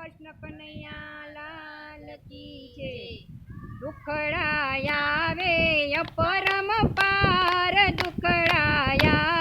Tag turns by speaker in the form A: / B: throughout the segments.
A: કૃષ્ણ કનૈયા લાલ કી છે. દુખડાયા વે પરમ પાર દુખડાયા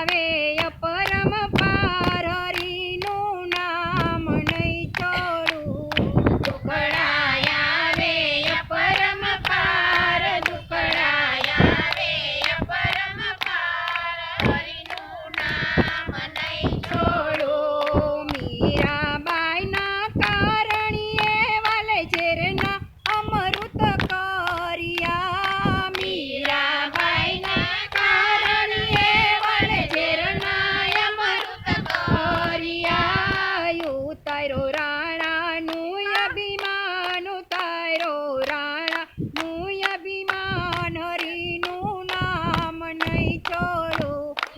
A: રાણાનું અભિમાન ઉતારો રાણાનું અભિમાન હરીનું નામ નહીં છોડો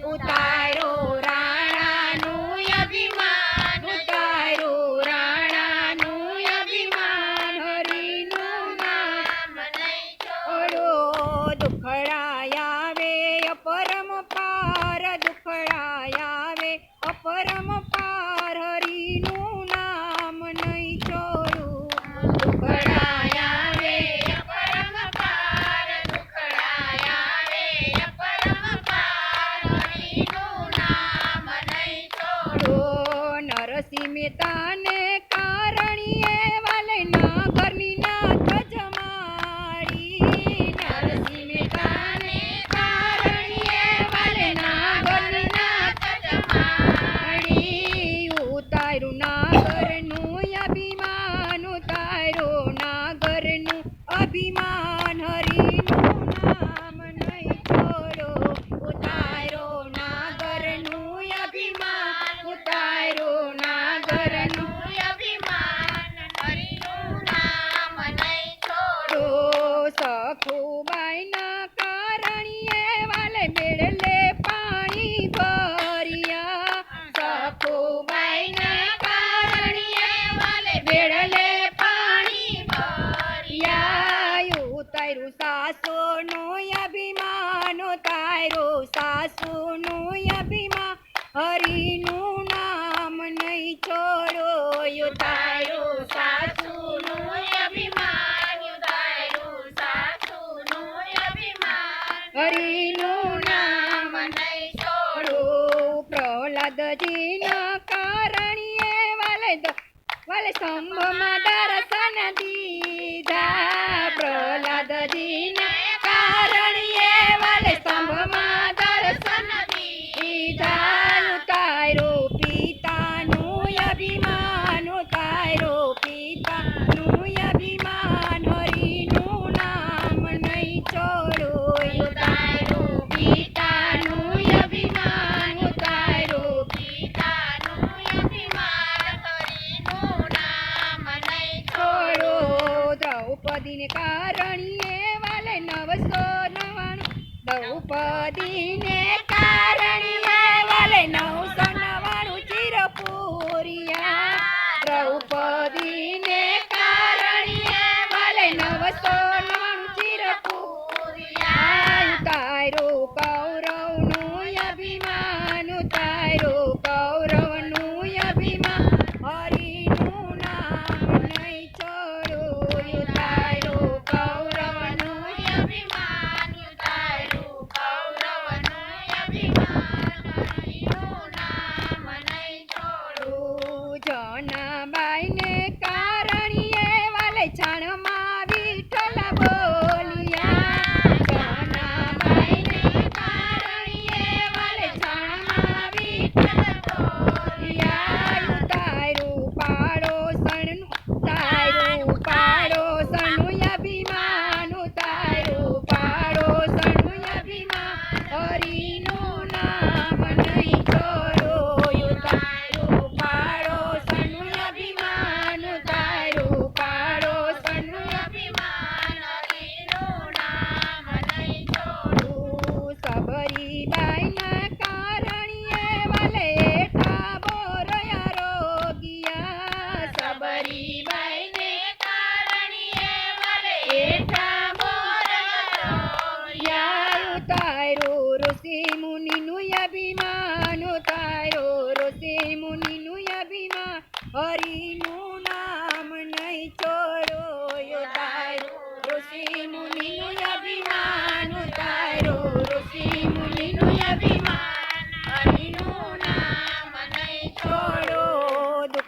A: ઉતારો રાણાનું અભિમાન ઉતારો રાણાનું અભિમાન હરીનું નામ નહીં છોડો દુખડાયા કારણીએ હરિનું નામ નહીં છોડો તારું સાસુનું અભિમાન તારું સાસુનું અભિમાન. હરિનું નામ નહીં છોડો, પ્રહલાદજીના કારણીએ વાલે વાલે સંભમાં પિતાનો તારો પિતાનું અભિમાન હરીનું નામ નહીં છોડો. તારો નામ નહીં છોડો. દ્રૌપદીને કારણીએ વાલે નવસો નવાણું દ્રૌપદીને Pastor!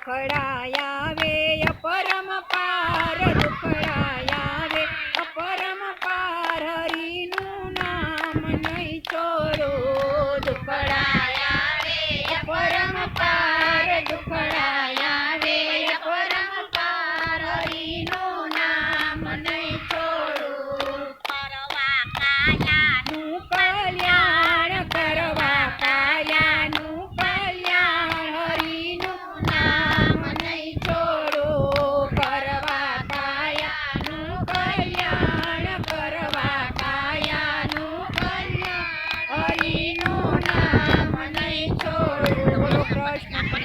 A: ખડા